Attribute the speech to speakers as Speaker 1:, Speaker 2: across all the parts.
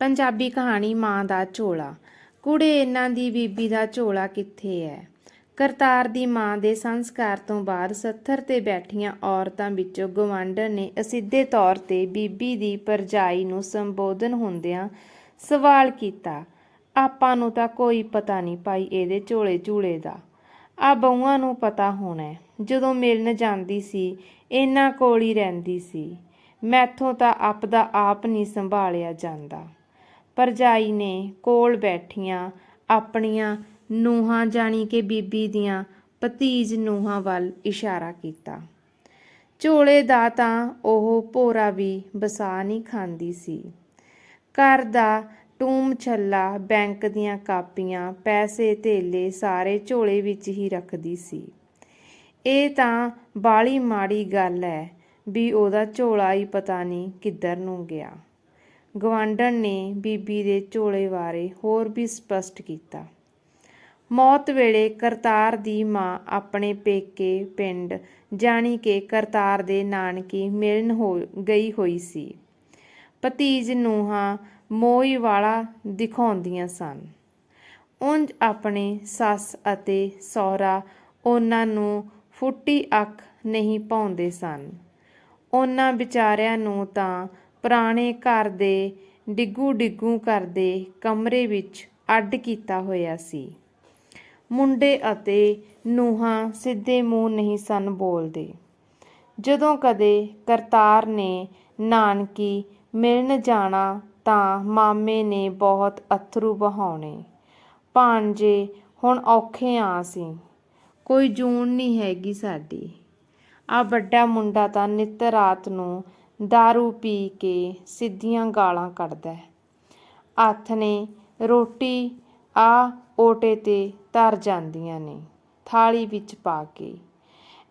Speaker 1: ਪੰਜਾਬੀ ਕਹਾਣੀ ਮਾਂ ਦਾ ਝੋਲਾ। ਕੁੜੇ ਇਹਨਾਂ ਦੀ ਬੀਬੀ ਦਾ ਝੋਲਾ ਕਿੱਥੇ ਹੈ ਕਰਤਾਰ ਦੀ ਮਾਂ ਦੇ ਸੰਸਕਾਰ ਤੋਂ ਬਾਅਦ ਸੱਥਰ ਤੇ ਬੈਠੀਆਂ ਔਰਤਾਂ ਵਿੱਚੋਂ ਗਵਾਂਢਣ ਨੇ ਅਸਿੱਧੇ ਤੌਰ ਤੇ ਬੀਬੀ ਦੀ ਪਰਜਾਈ ਨੂੰ ਸੰਬੋਧਨ ਹੁੰਦਿਆਂ ਸਵਾਲ ਕੀਤਾ, ਆਪਾਂ ਨੂੰ ਤਾਂ ਕੋਈ ਪਤਾ ਨਹੀਂ ਪਾਈ ਇਹਦੇ ਝੋਲੇ ਝੂਲੇ ਦਾ। ਆ ਬਹੂਆਂ ਨੂੰ ਪਤਾ ਹੋਣਾ ਜਦੋਂ ਮਿਲਣ ਜਾਂਦੀ ਸੀ, ਇਹਨਾਂ ਕੋਲ ਹੀ ਰਹਿੰਦੀ ਸੀ। ਮੈਥੋਂ ਤਾਂ ਆਪ ਦਾ ਆਪ ਨਹੀਂ ਸੰਭਾਲਿਆ ਜਾਂਦਾ। ਭਰਜਾਈ ਨੇ ਕੋਲ ਬੈਠੀਆਂ ਆਪਣੀਆਂ ਨੂੰਹਾਂ ਜਾਣੀ ਕਿ ਬੀਬੀ ਦੀਆਂ ਭਤੀਜ ਨੂੰਹਾਂ ਵੱਲ ਇਸ਼ਾਰਾ ਕੀਤਾ। ਝੋਲੇ ਦਾ ਤਾਂ ਉਹ ਭੋਰਾ ਵੀ ਬਸਾ ਨਹੀਂ ਖਾਂਦੀ ਸੀ। ਘਰ ਦਾ ਟੂਮ ਛੱਲਾ ਬੈਂਕ ਦੀਆਂ ਕਾਪੀਆਂ, ਪੈਸੇ ਧੇਲੇ ਸਾਰੇ ਝੋਲੇ ਵਿੱਚ ਹੀ ਰੱਖਦੀ ਸੀ। ਇਹ ਤਾਂ ਬਾਲੀ ਮਾੜੀ ਗੱਲ ਹੈ ਵੀ ਉਹਦਾ ਝੋਲਾ ਹੀ ਪਤਾ ਨਹੀਂ ਕਿੱਧਰ ਨੂੰ ਗਿਆ। ਗਵਾਂਢਣ ਨੇ ਬੀਬੀ ਦੇ ਝੋਲੇ ਬਾਰੇ ਹੋਰ ਵੀ ਸਪਸ਼ਟ ਕੀਤਾ। ਮੌਤ ਵੇਲੇ ਕਰਤਾਰ ਦੀ ਮਾਂ ਆਪਣੇ ਪੇਕੇ ਪਿੰਡ ਜਾਣੀ ਕਿ ਕਰਤਾਰ ਦੇ ਨਾਨਕੀ ਮਿਲਣ ਹੋ ਗਈ ਹੋਈ ਸੀ। ਭਤੀਜ ਨੂੰਹਾਂ ਮੋਈ ਵਾਲਾ ਦਿਖਾਉਂਦੀਆਂ ਸਨ। ਉਂਝ ਆਪਣੇ ਸੱਸ ਅਤੇ ਸਹੁਰਾ ਉਹਨਾਂ ਨੂੰ ਫੁੱਟੀ ਅੱਖ ਨਹੀਂ ਪਾਉਂਦੇ ਸਨ। ਉਹਨਾਂ ਵਿਚਾਰਿਆਂ ਨੂੰ ਤਾਂ ਪੁਰਾਣੇ ਘਰ ਦੇ ਡਿੱਗੂ ਡਿੱਗੂ ਕਰਦੇ ਕਮਰੇ ਵਿੱਚ ਅੱਡ ਕੀਤਾ ਹੋਇਆ ਸੀ। ਮੁੰਡੇ ਅਤੇ ਨੂਹਾਂ ਸਿੱਧੇ ਮੂੰਹ ਨਹੀਂ ਸਨ ਬੋਲਦੇ। ਜਦੋਂ ਕਦੇ ਕਰਤਾਰ ਨੇ ਨਾਨਕੀ ਮਿਲਣ ਜਾਣਾ ਤਾਂ ਮਾਮੇ ਨੇ ਬਹੁਤ ਅਥਰੂ ਬਹਾਉਣੇ ਭਾਂਜੇ ਹੁਣ ਔਖੇ ਆ ਸੀ। ਕੋਈ ਜੂਨ ਨਹੀਂ ਹੈਗੀ ਸਾਡੀ। ਆ ਵੱਡਾ ਮੁੰਡਾ ਤਾਂ ਨਿੱਤ ਰਾਤ ਨੂੰ ਦਾਰੂ ਪੀ ਕੇ ਸਿੱਧੀਆਂ ਗਾਲਾਂ ਕੱਢਦਾ ਹੈ ਹੱਥ ਨੇ ਰੋਟੀ ਆ ਓਟੇ ਤੇ ਧਰ ਜਾਂਦੀਆਂ ਨੇ ਥਾਲੀ ਵਿੱਚ ਪਾ ਕੇ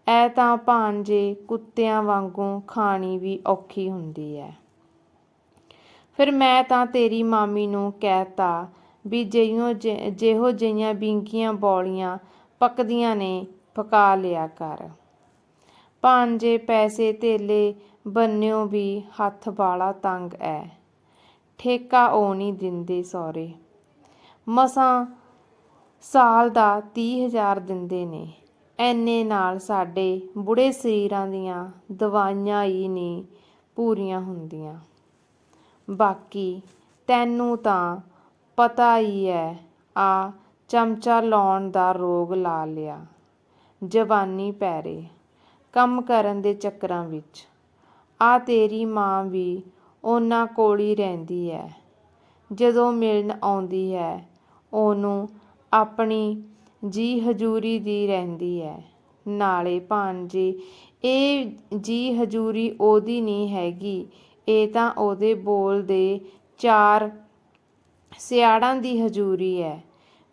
Speaker 1: ਐ ਤਾਂ ਭਾਂਜੇ ਕੁੱਤਿਆਂ ਵਾਂਗੂ ਖਾਣੀ ਵੀ ਔਖੀ ਹੁੰਦੀ ਹੈ ਫਿਰ ਮੈਂ ਤਾਂ ਤੇਰੀ ਮਾਮੀ ਨੂੰ ਕਹਿਤਾ ਵੀ ਜਿਉਂ ਜਿਹੋ ਜਿਹੀਆਂ ਬਿੰਕੀਆਂ ਬੌਲੀਆਂ ਪੱਕਦੀਆਂ ਨੇ ਪਕਾ ਲਿਆ ਕਰ ਭਾਂਜੇ ਪੈਸੇ ਧੇਲੇ ਬੰਨਿਓ ਵੀ ਹੱਥ ਵਾਲਾ ਤੰਗ ਐ। ਠੇਕਾ ਉਹ ਨਹੀਂ ਦਿੰਦੇ ਸੌਰੇ ਮਸਾਂ ਸਾਲ ਦਾ 30000 ਦਿੰਦੇ ਨੇ। ਐਨੇ ਨਾਲ ਸਾਡੇ ਬੁੜੇ ਸਰੀਰਾਂ ਦੀਆਂ ਦਵਾਈਆਂ ਹੀ ਨਹੀਂ ਪੂਰੀਆਂ ਹੁੰਦੀਆਂ। ਬਾਕੀ ਤੈਨੂੰ ਤਾਂ ਪਤਾ ਹੀ ਐ, ਆ ਚਮਚਾ ਲਾਉਣ ਦਾ ਰੋਗ ਲਾ ਲਿਆ। ਜਵਾਨੀ ਪੈਰੇ। ਕੰਮ ਕਰਨ ਦੇ ਚੱਕਰਾਂ ਵਿੱਚ। ਆ ਤੇਰੀ ਮਾਂ ਵੀ ਉਹਨਾਂ ਕੋਲ ਹੀ ਰਹਿੰਦੀ ਹੈ ਜਦੋਂ ਮਿਲਣ ਆਉਂਦੀ ਹੈ ਉਹਨੂੰ ਆਪਣੀ ਜੀ ਹਜੂਰੀ ਦੀ ਰਹਿੰਦੀ ਹੈ ਨਾਲੇ ਭਾਂਜੀ ਇਹ ਜੀ ਹਜੂਰੀ ਉਹਦੀ ਨਹੀਂ ਹੈਗੀ। ਇਹ ਤਾਂ ਉਹਦੇ ਬੋਲ ਦੇ ਚਾਰ ਸਿਆੜਾਂ ਦੀ ਹਜੂਰੀ ਹੈ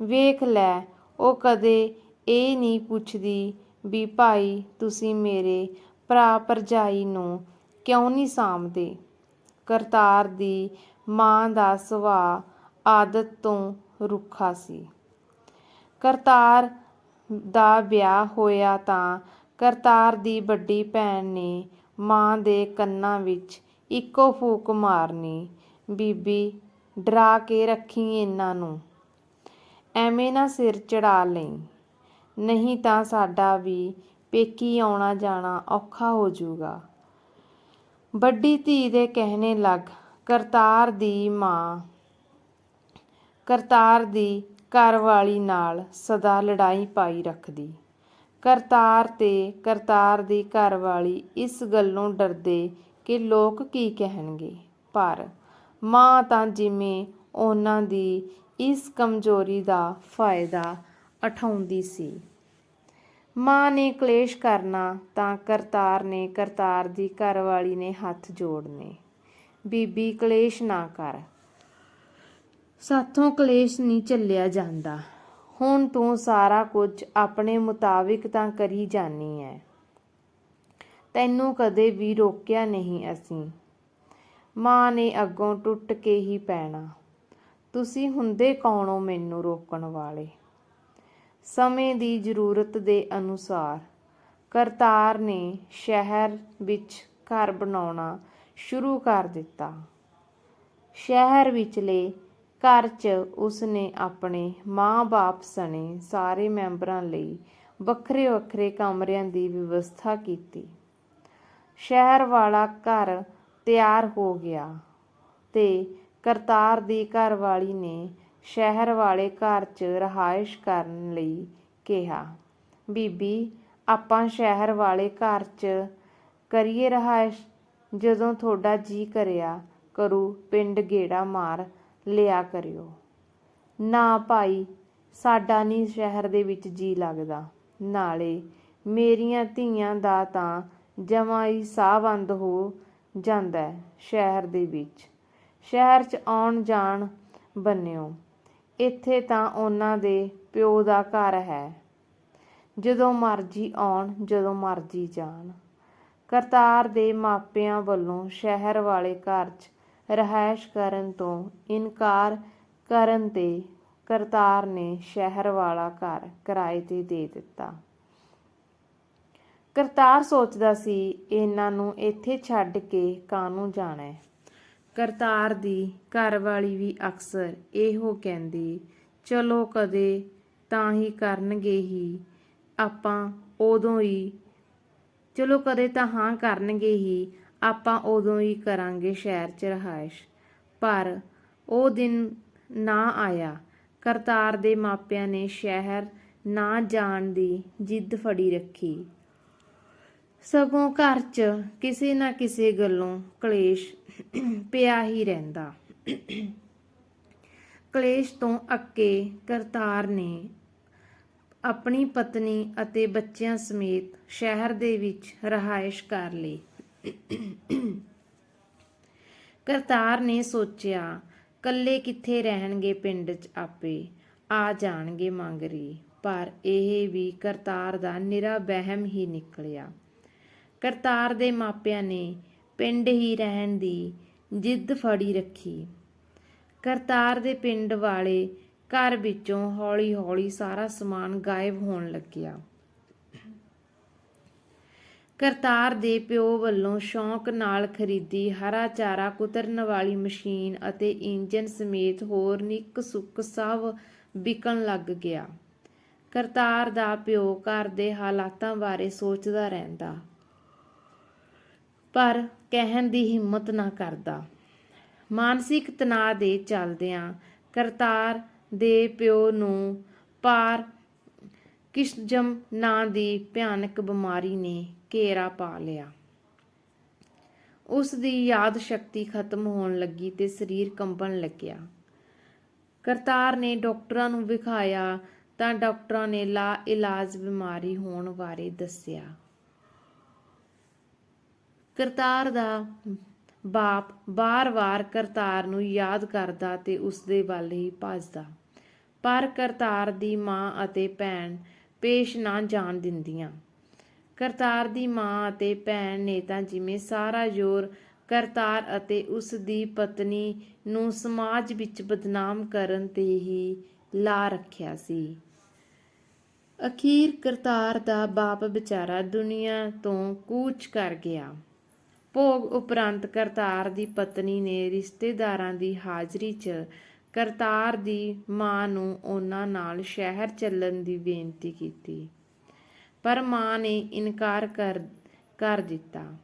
Speaker 1: ਵੇਖ ਲੈ, ਉਹ ਕਦੇ ਇਹ ਨਹੀਂ ਪੁੱਛਦੀ ਵੀ ਭਾਈ ਤੁਸੀਂ ਮੇਰੇ ਭਰਾ ਭਰਜਾਈ ਨੂੰ ਕਿਉਂ ਨਹੀਂ ਸਾਂਭਦੇ? ਕਰਤਾਰ ਦੀ ਮਾਂ ਦਾ ਸੁਭਾਅ ਆਦਤ ਤੋਂ ਰੁੱਖਾ ਸੀ। ਕਰਤਾਰ ਦਾ ਵਿਆਹ ਹੋਇਆ ਤਾਂ ਕਰਤਾਰ ਦੀ ਵੱਡੀ ਭੈਣ ਨੇ ਮਾਂ ਦੇ ਕੰਨਾਂ ਵਿੱਚ ਇੱਕੋ ਫੂਕ ਮਾਰਨੀ ਬੀਬੀ ਡਰਾ ਕੇ ਰੱਖੀ ਇਹਨਾਂ ਨੂੰ। ਐਵੇਂ ਨਾ ਸਿਰ ਚੜਾ ਲਈ। ਨਹੀਂ ਤਾਂ ਸਾਡਾ ਵੀ ਪੇਕੀ ਆਉਣਾ ਜਾਣਾ ਔਖਾ ਹੋ ਜਾਊਗਾ। ਵੱਡੀ ਧੀ ਦੇ ਕਹਿਣੇ ਲੱਗ, ਕਰਤਾਰ ਦੀ ਮਾਂ। ਕਰਤਾਰ ਦੀ ਘਰਵਾਲੀ ਨਾਲ ਸਦਾ ਲੜਾਈ ਪਾਈ ਰੱਖਦੀ। ਕਰਤਾਰ ਤੇ ਕਰਤਾਰ ਦੀ ਘਰਵਾਲੀ ਇਸ ਗੱਲੋਂ ਡਰਦੇ ਕਿ ਲੋਕ ਕੀ ਕਹਿਣਗੇ। ਪਰ ਮਾਂ ਤਾਂ ਜਿਵੇਂ ਉਹਨਾਂ ਦੀ ਇਸ ਕਮਜ਼ੋਰੀ ਦਾ ਫਾਇਦਾ ਉਠਾਉਂਦੀ ਸੀ। ਮਾਂ ਨੇ ਕਲੇਸ਼ ਕਰਨਾ ਤਾਂ ਕਰਤਾਰ ਨੇ ਕਰਤਾਰ ਦੀ ਘਰਵਾਲੀ ਨੇ ਹੱਥ ਜੋੜਨੇ। ਬੀਬੀ ਕਲੇਸ਼ ਨਾ ਕਰ। ਸਾਥੋਂ ਕਲੇਸ਼ ਨਹੀਂ ਚੱਲਿਆ ਜਾਂਦਾ। ਹੁਣ ਤੂੰ ਸਾਰਾ ਕੁਝ ਆਪਣੇ ਮੁਤਾਬਿਕ ਤਾਂ ਕਰੀ ਜਾਨੀ ਐ। ਤੈਨੂੰ ਕਦੇ ਵੀ ਰੋਕਿਆ ਨਹੀਂ ਅਸੀਂ। ਮਾਂ ਨੇ ਅੱਗੋਂ ਟੁੱਟ ਕੇ ਹੀ ਪੈਣਾ। ਤੁਸੀਂ ਹੁੰਦੇ ਕੌਣੋ ਮੈਨੂੰ ਰੋਕਣ ਵਾਲੇ? ਸਮੇਂ ਦੀ ਜ਼ਰੂਰਤ ਦੇ ਅਨੁਸਾਰ ਕਰਤਾਰ ਨੇ ਸ਼ਹਿਰ ਵਿੱਚ ਘਰ ਬਣਾਉਣਾ ਸ਼ੁਰੂ ਕਰ ਦਿੱਤਾ। ਸ਼ਹਿਰ ਵਿਚਲੇ ਘਰ 'ਚ ਉਸਨੇ ਆਪਣੇ ਮਾਂ-ਬਾਪ ਸਣੇ ਸਾਰੇ ਮੈਂਬਰਾਂ ਲਈ ਵੱਖਰੇ-ਵੱਖਰੇ ਕਮਰਿਆਂ ਦੀ ਵਿਵਸਥਾ ਕੀਤੀ। ਸ਼ਹਿਰ ਵਾਲਾ ਘਰ ਤਿਆਰ ਹੋ ਗਿਆ ਤੇ ਕਰਤਾਰ ਦੀ ਘਰਵਾਲੀ ਨੇ ਸ਼ਹਿਰ ਵਾਲੇ ਘਰ 'ਚ ਰਹਾਇਸ਼ ਕਰਨ ਲਈ ਕਿਹਾ। ਬੀਬੀ, ਆਪਾਂ ਸ਼ਹਿਰ ਵਾਲੇ ਘਰ 'ਚ ਕਰੀਏ ਰਹਾਇਸ਼? ਜਦੋਂ ਤੁਹਾਡਾ ਜੀ ਕਰਿਆ ਕਰੂ, ਪਿੰਡ ਗੇੜਾ ਮਾਰ ਲਿਆ ਕਰਿਓ। ਨਾ ਭਾਈ, ਸਾਡਾ ਨਹੀਂ ਸ਼ਹਿਰ ਦੇ ਵਿੱਚ ਜੀ ਲੱਗਦਾ। ਨਾਲੇ ਮੇਰੀਆਂ ਧੀਆਂ ਦਾ ਤਾਂ ਜਮਾਂ ਹੀ ਸਾਹ ਹੋ ਜਾਂਦਾ ਸ਼ਹਿਰ ਦੇ ਵਿੱਚ। ਸ਼ਹਿਰ 'ਚ ਆਉਣ ਜਾਣ ਬੰਨਿਓ। ਇੱਥੇ ਤਾਂ ਉਹਨਾਂ ਦੇ ਪਿਓ ਦਾ ਘਰ ਹੈ। ਜਦੋਂ ਮਰਜ਼ੀ ਆਉਣ, ਜਦੋਂ ਮਰਜ਼ੀ ਜਾਣ। ਕਰਤਾਰ ਦੇ ਮਾਪਿਆਂ ਵੱਲੋਂ ਸ਼ਹਿਰ ਵਾਲੇ ਘਰ 'ਚ ਰਹਾਇਸ਼ ਕਰਨ ਤੋਂ ਇਨਕਾਰ ਕਰਨ ਤੇ ਕਰਤਾਰ ਨੇ ਸ਼ਹਿਰ ਵਾਲਾ ਘਰ ਕਿਰਾਏ ਤੇ ਦੇ ਦਿੱਤਾ। ਕਰਤਾਰ ਸੋਚਦਾ ਸੀ, ਇਹਨਾਂ ਨੂੰ ਇੱਥੇ ਛੱਡ ਕੇ ਕਾਹਨੂੰ ਜਾਣਾ ਹੈ? ਕਰਤਾਰ ਦੀ ਘਰਵਾਲੀ ਵੀ ਅਕਸਰ ਇਹੋ ਕਹਿੰਦੀ, ਚਲੋ ਕਦੇ ਤਾਂ ਹੀ ਕਰਨਗੇ ਹੀ, ਆਪਾਂ ਉਦੋਂ ਹੀ, ਚਲੋ ਕਦੇ ਤਾਂ ਹਾਂ ਕਰਨਗੇ ਹੀ, ਆਪਾਂ ਉਦੋਂ ਹੀ ਕਰਾਂਗੇ ਸ਼ਹਿਰ 'ਚ ਰਹਾਇਸ਼। ਪਰ ਉਹ ਦਿਨ ਨਾ ਆਇਆ। ਕਰਤਾਰ ਦੇ ਮਾਪਿਆਂ ਨੇ ਸ਼ਹਿਰ ਨਾ ਜਾਣ ਦੀ ਜਿੱਦ ਫੜੀ ਰੱਖੀ। ਸਗੋਂ ਘਰ 'ਚ ਕਿਸੇ ਨਾ ਕਿਸੇ ਗੱਲੋਂ ਕਲੇਸ਼ ਪਿਆ ਹੀ ਰਹਿੰਦਾ। ਕਲੇਸ਼ ਤੋਂ ਅੱਕੇ ਕਰਤਾਰ ਨੇ ਆਪਣੀ ਪਤਨੀ ਅਤੇ ਬੱਚਿਆਂ ਸਮੇਤ ਸ਼ਹਿਰ ਦੇ ਵਿੱਚ ਰਹਾਇਸ਼ ਕਰ ਲਈ। ਕਰਤਾਰ ਨੇ ਸੋਚਿਆ, ਕੱਲੇ ਕਿੱਥੇ ਰਹਿਣਗੇ ਪਿੰਡ 'ਚ ਆਪੇ? ਆ ਜਾਣਗੇ ਮੰਗਰੀ। ਪਰ ਇਹ ਵੀ ਕਰਤਾਰ ਦਾ ਨਿਰਾ ਵਹਿਮ ਹੀ ਨਿਕਲਿਆ। ਕਰਤਾਰ ਦੇ ਮਾਪਿਆਂ ਨੇ ਪਿੰਡ ਹੀ ਰਹਿਣ ਦੀ ਜਿੱਦ ਫੜੀ ਰੱਖੀ। ਕਰਤਾਰ ਦੇ ਪਿੰਡ ਵਾਲੇ ਘਰ ਵਿੱਚੋਂ ਹੌਲੀ-ਹੌਲੀ ਸਾਰਾ ਸਮਾਨ ਗਾਇਬ ਹੋਣ ਲੱਗਿਆ। ਕਰਤਾਰ ਦੇ ਪਿਓ ਵੱਲੋਂ ਸ਼ੌਂਕ ਨਾਲ ਖਰੀਦੀ ਹਰਾ ਚਾਰਾ, ਕੁਤਰਨ ਵਾਲੀ ਮਸ਼ੀਨ ਅਤੇ ਇੰਜਨ ਸਮੇਤ ਹੋਰ ਨਿੱਕ ਸੁੱਕ ਸਭ ਵਿਕਣ ਲੱਗ ਗਿਆ। ਕਰਤਾਰ ਦਾ ਪਿਓ ਘਰ ਦੇ ਹਾਲਾਤਾਂ ਬਾਰੇ ਸੋਚਦਾ ਰਹਿੰਦਾ। ਪਰ ਕਹਿਣ ਦੀ ਹਿੰਮਤ ਨਾ ਕਰਦਾ। ਮਾਨਸਿਕ ਤਣਾਅ ਦੇ ਚੱਲਦਿਆਂ ਕਰਤਾਰ ਦੇ ਪਿਓ ਨੂੰ ਪਾਰ ਕਿਸ਼ਜਮ ਨਾਂ ਦੀ ਭਿਆਨਕ ਬਿਮਾਰੀ ਨੇ ਘੇਰਾ ਪਾ ਲਿਆ। ਉਸ ਦੀ ਯਾਦ ਸ਼ਕਤੀ ਖਤਮ ਹੋਣ ਲੱਗੀ ਤੇ ਸਰੀਰ ਕੰਬਣ ਲੱਗਿਆ। ਕਰਤਾਰ ਨੇ ਡਾਕਟਰਾਂ ਨੂੰ ਵਿਖਾਇਆ ਤਾਂ ਡਾਕਟਰਾਂ ਨੇ ਲਾ ਇਲਾਜ ਬਿਮਾਰੀ ਹੋਣ ਬਾਰੇ ਦੱਸਿਆ। ਕਰਤਾਰ ਦਾ ਬਾਪ ਬਾਰ-ਬਾਰ ਕਰਤਾਰ ਨੂੰ ਯਾਦ ਕਰਦਾ ਤੇ ਉਸ ਦੇ ਵੱਲ ਹੀ ਭੱਜਦਾ। ਪਰ ਕਰਤਾਰ ਦੀ ਮਾਂ ਅਤੇ ਭੈਣ ਪੇਸ਼ ਨਾ ਜਾਣ ਦਿੰਦੀਆਂ। ਕਰਤਾਰ ਦੀ ਮਾਂ ਅਤੇ ਭੈਣ ਨੇ ਤਾਂ ਜਿਵੇਂ ਸਾਰਾ ਜ਼ੋਰ ਕਰਤਾਰ ਅਤੇ ਉਸ ਦੀ ਪਤਨੀ ਨੂੰ ਸਮਾਜ ਵਿੱਚ ਬਦਨਾਮ ਕਰਨ ਤੇ ਹੀ ਲਾ ਰੱਖਿਆ ਸੀ। ਅਖੀਰ ਕਰਤਾਰ ਦਾ ਬਾਪ ਵਿਚਾਰਾ ਦੁਨੀਆ ਤੋਂ ਕੂਚ ਕਰ ਗਿਆ। ਭੋਗ ਉਪਰੰਤ ਕਰਤਾਰ ਦੀ ਪਤਨੀ ਨੇ ਰਿਸ਼ਤੇਦਾਰਾਂ ਦੀ ਹਾਜ਼ਰੀ 'ਚ ਕਰਤਾਰ ਦੀ ਮਾਂ ਨੂੰ ਉਹਨਾਂ ਨਾਲ ਸ਼ਹਿਰ ਚੱਲਣ ਦੀ ਬੇਨਤੀ ਕੀਤੀ। ਪਰ ਮਾਂ ਨੇ ਇਨਕਾਰ ਕਰ ਕਰ ਦਿੱਤਾ।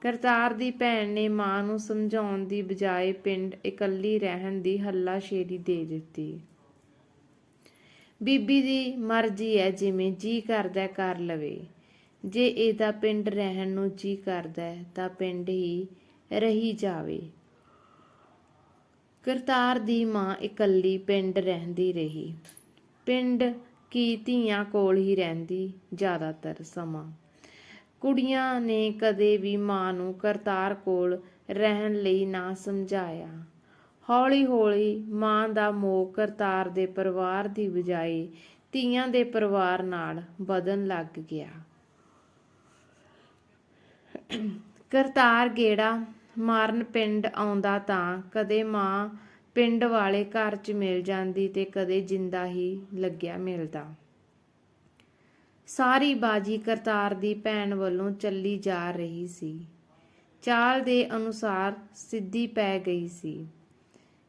Speaker 1: ਕਰਤਾਰ ਦੀ ਭੈਣ ਨੇ ਮਾਂ ਨੂੰ ਸਮਝਾਉਣ ਦੀ ਬਜਾਏ ਪਿੰਡ ਇਕੱਲੀ ਰਹਿਣ ਦੀ ਹੱਲਾਸ਼ੇਰੀ ਦੇ ਦਿੱਤੀ। ਬੀਬੀ ਦੀ ਮਰਜ਼ੀ ਹੈ, ਜਿਵੇਂ ਜੀ ਕਰਦਾ ਕਰ ਲਵੇ। ਜੇ ਇਹਦਾ ਪਿੰਡ ਰਹਿਣ ਨੂੰ ਜੀ ਕਰਦਾ ਹੈ, ਤਾਂ ਪਿੰਡ ਹੀ ਰਹੀ ਜਾਵੇ। ਕਰਤਾਰ ਦੀ ਮਾਂ ਇਕੱਲੀ ਪਿੰਡ ਰਹਿੰਦੀ ਰਹੀ। ਪਿੰਡ ਕੀ ਧੀਆਂ ਕੋਲ ਹੀ ਰਹਿੰਦੀ ਜ਼ਿਆਦਾਤਰ ਸਮਾਂ। ਕੁੜੀਆਂ ਨੇ ਕਦੇ ਵੀ ਮਾਂ ਨੂੰ ਕਰਤਾਰ ਕੋਲ ਰਹਿਣ ਲਈ ਨਾ ਸਮਝਾਇਆ। ਹੌਲੀ-ਹੌਲੀ ਮਾਂ ਦਾ ਮੋਹ ਕਰਤਾਰ ਦੇ ਪਰਿਵਾਰ ਦੀ ਬਜਾਏ ਧੀਆਂ ਦੇ ਪਰਿਵਾਰ ਨਾਲ ਵਧਣ ਲੱਗ ਗਿਆ। ਕਰਤਾਰ ਗੇੜਾ ਮਾਰਨ ਪਿੰਡ ਆਉਂਦਾ ਤਾਂ ਕਦੇ ਮਾਂ ਪਿੰਡ ਵਾਲੇ ਘਰ 'ਚ ਮਿਲ ਜਾਂਦੀ ਤੇ ਕਦੇ ਜਿੰਦਾ ਹੀ ਲੱਗਿਆ ਮਿਲਦਾ। ਸਾਰੀ ਬਾਜੀ ਕਰਤਾਰ ਦੀ ਭੈਣ ਵੱਲੋਂ ਚੱਲੀ ਜਾ ਰਹੀ ਸੀ। ਚਾਲ ਦੇ ਅਨੁਸਾਰ ਸਿੱਧੀ ਪੈ ਗਈ ਸੀ।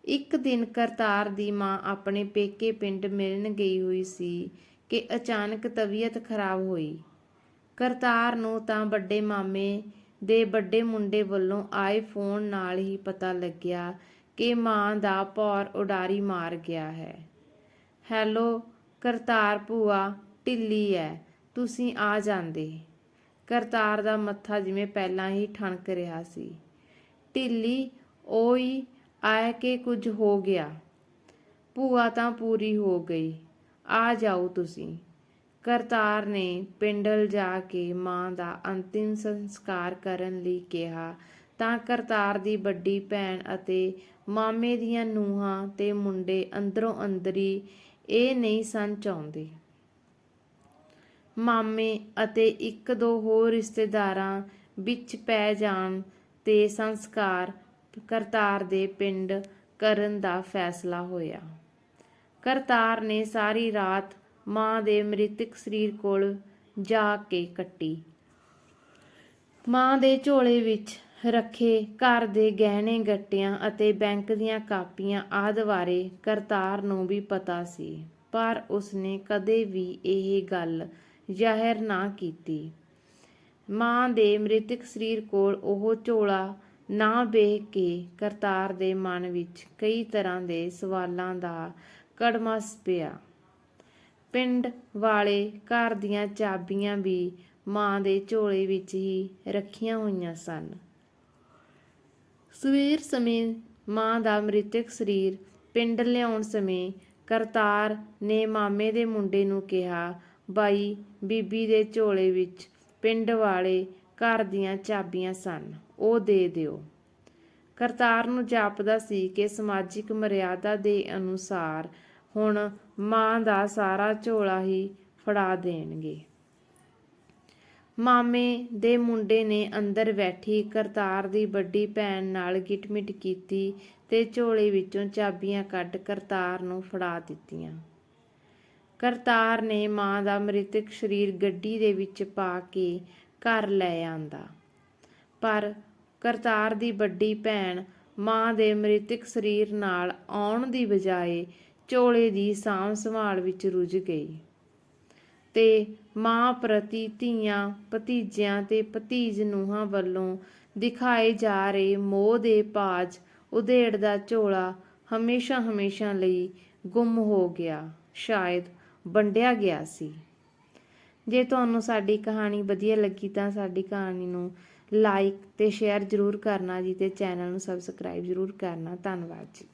Speaker 1: ਇੱਕ ਦਿਨ ਕਰਤਾਰ ਦੀ ਮਾਂ ਆਪਣੇ ਪੇਕੇ ਪਿੰਡ ਮਿਲਣ ਗਈ ਹੋਈ ਸੀ ਕਿ ਅਚਾਨਕ ਤਬੀਅਤ ਖਰਾਬ ਹੋਈ। ਕਰਤਾਰ ਨੂੰ ਤਾਂ ਵੱਡੇ ਮਾਮੇ ਦੇ ਵੱਡੇ ਮੁੰਡੇ ਵੱਲੋਂ ਆਏ ਫੋਨ ਨਾਲ ਹੀ ਪਤਾ ਲੱਗਿਆ ਕਿ ਮਾਂ ਦਾ ਪੌਰ ਉਡਾਰੀ ਮਾਰ ਗਿਆ ਹੈ। ਹੈਲੋ, ਕਰਤਾਰ ਭੂਆ, ਢਿੱਲੀ ਐ, ਤੁਸੀਂ ਆ ਜਾਂਦੇ ਕਰਤਾਰ ਦਾ ਮੱਥਾ ਜਿਵੇਂ ਪਹਿਲਾਂ ਹੀ ਠਣਕ ਰਿਹਾ ਸੀ। ਢਿੱਲੀ, ਓਈ, ਆਏ ਕੇ ਕੁਝ ਹੋ ਗਿਆ। ਭੂਆ ਤਾਂ ਪੂਰੀ ਹੋ ਗਈ। ਆ ਜਾਓ ਤੁਸੀਂ। ਕਰਤਾਰ ਨੇ ਪਿੰਡਲ ਜਾ ਕੇ ਮਾਂ ਦਾ ਅੰਤਿਮ ਸੰਸਕਾਰ ਕਰਨ ਲਈ ਕਿਹਾ, ਤਾਂ ਕਰਤਾਰ ਦੀ ਵੱਡੀ ਭੈਣ ਅਤੇ ਮਾਮੇ ਦੀਆਂ ਨੂੰਹਾਂ ਤੇ ਮੁੰਡੇ ਅੰਦਰੋਂ ਅੰਦਰੀ ਇਹ ਨਹੀਂ ਸਨ ਚਾਹੁੰਦੇ। ਮਾਮੇ ਅਤੇ ਇੱਕ ਦੋ ਹੋਰ ਰਿਸ਼ਤੇਦਾਰਾਂ ਵਿੱਚ ਪੈ ਜਾਣ ਤੇ ਸੰਸਕਾਰ ਕਰਤਾਰ ਦੇ ਪਿੰਡ ਕਰਨ ਦਾ ਫੈਸਲਾ ਹੋਇਆ। ਕਰਤਾਰ ਨੇ ਸਾਰੀ ਰਾਤ ਮਾਂ ਦੇ ਮ੍ਰਿਤਕ ਸਰੀਰ ਕੋਲ ਜਾ ਕੇ ਕੱਟੀ। ਮਾਂ ਦੇ ਝੋਲੇ ਵਿੱਚ ਰੱਖੇ ਘਰ ਦੇ ਗਹਿਣੇ ਗੱਟਿਆਂ ਅਤੇ ਬੈਂਕ ਦੀਆਂ ਕਾਪੀਆਂ ਆਦਿ ਬਾਰੇ ਕਰਤਾਰ ਨੂੰ ਵੀ ਪਤਾ ਸੀ, ਪਰ ਉਸਨੇ ਕਦੇ ਵੀ ਇਹ ਗੱਲ ਜ਼ਾਹਿਰ ਨਾ ਕੀਤੀ। ਮਾਂ ਦੇ ਮ੍ਰਿਤਕ ਸਰੀਰ ਕੋਲ ਉਹ ਝੋਲਾ ਨਾ ਵੇਖ ਕੇ ਕਰਤਾਰ ਦੇ ਮਨ ਵਿੱਚ ਕਈ ਤਰ੍ਹਾਂ ਦੇ ਸਵਾਲਾਂ ਦਾ ਕੜਮਸ ਪਿਆ। ਪਿੰਡ ਵਾਲੇ ਘਰ ਦੀਆਂ ਚਾਬੀਆਂ ਵੀ ਮਾਂ ਦੇ ਝੋਲੇ ਵਿੱਚ ਹੀ ਰੱਖੀਆਂ ਹੋਈਆਂ ਸਨ। ਸਵੇਰ ਸਮੇਂ ਮਾਂ ਦਾ ਮ੍ਰਿਤਕ ਸਰੀਰ ਪਿੰਡ ਲਿਆਉਣ ਸਮੇਂ ਕਰਤਾਰ ਨੇ ਮਾਮੇ ਦੇ ਮੁੰਡੇ ਨੂੰ ਕਿਹਾ, ਬਾਈ, ਬੀਬੀ ਦੇ ਝੋਲੇ ਵਿੱਚ ਪਿੰਡ ਵਾਲੇ ਘਰ ਦੀਆਂ ਚਾਬੀਆਂ ਸਨ, ਉਹ ਦੇ ਦਿਓ। ਕਰਤਾਰ ਨੂੰ ਜਾਪਦਾ ਸੀ ਕਿ ਸਮਾਜਿਕ ਮਰਿਆਦਾ ਦੇ ਅਨੁਸਾਰ ਹੁਣ ਮਾਂ ਦਾ ਸਾਰਾ ਝੋਲਾ ਹੀ ਫੜਾ ਦੇਣਗੇ। ਮਾਮੇ ਦੇ ਮੁੰਡੇ ਨੇ ਅੰਦਰ ਬੈਠੀ ਕਰਤਾਰ ਦੀ ਵੱਡੀ ਭੈਣ ਨਾਲ ਗਿਟਮਿਟ ਕੀਤੀ ਤੇ ਝੋਲੇ ਵਿੱਚੋਂ ਚਾਬੀਆਂ ਕੱਢ ਕਰਤਾਰ ਨੂੰ ਫੜਾ ਦਿੱਤੀਆਂ। ਕਰਤਾਰ ਨੇ ਮਾਂ ਦਾ ਮ੍ਰਿਤਕ ਸਰੀਰ ਗੱਡੀ ਦੇ ਵਿੱਚ ਪਾ ਕੇ ਘਰ ਲੈ ਆਂਦਾ। ਪਰ ਕਰਤਾਰ ਦੀ ਵੱਡੀ ਭੈਣ ਮਾਂ ਦੇ ਮ੍ਰਿਤਕ ਸਰੀਰ ਨਾਲ ਆਉਣ ਦੀ ਬਜਾਏ ਝੋਲੇ ਦੀ ਸਾਂਭ ਸੰਭਾਲ ਵਿੱਚ ਰੁੱਝ ਗਈ ਤੇ ਮਾਂ ਪ੍ਰਤੀ ਧੀਆਂ, ਭਤੀਜਿਆਂ ਤੇ ਭਤੀਜ ਨੂੰਹਾਂ ਵੱਲੋਂ ਦਿਖਾਏ ਜਾ ਰਹੇ ਮੋਹ ਦੇ ਪਾਜ ਉਧੇੜ ਦਾ ਝੋਲਾ ਹਮੇਸ਼ਾ ਹਮੇਸ਼ਾ ਲਈ ਗੁੰਮ ਹੋ ਗਿਆ, ਸ਼ਾਇਦ ਵੰਡਿਆ ਗਿਆ ਸੀ। ਜੇ ਤੁਹਾਨੂੰ ਸਾਡੀ ਕਹਾਣੀ ਵਧੀਆ ਲੱਗੀ ਤਾਂ ਸਾਡੀ ਕਹਾਣੀ ਨੂੰ ਲਾਈਕ ਤੇ ਸ਼ੇਅਰ ਜ਼ਰੂਰ ਕਰਨਾ ਜੀ ਤੇ ਚੈਨਲ ਨੂੰ ਸਬਸਕ੍ਰਾਈਬ ਜ਼ਰੂਰ ਕਰਨਾ। ਧੰਨਵਾਦ ਜੀ।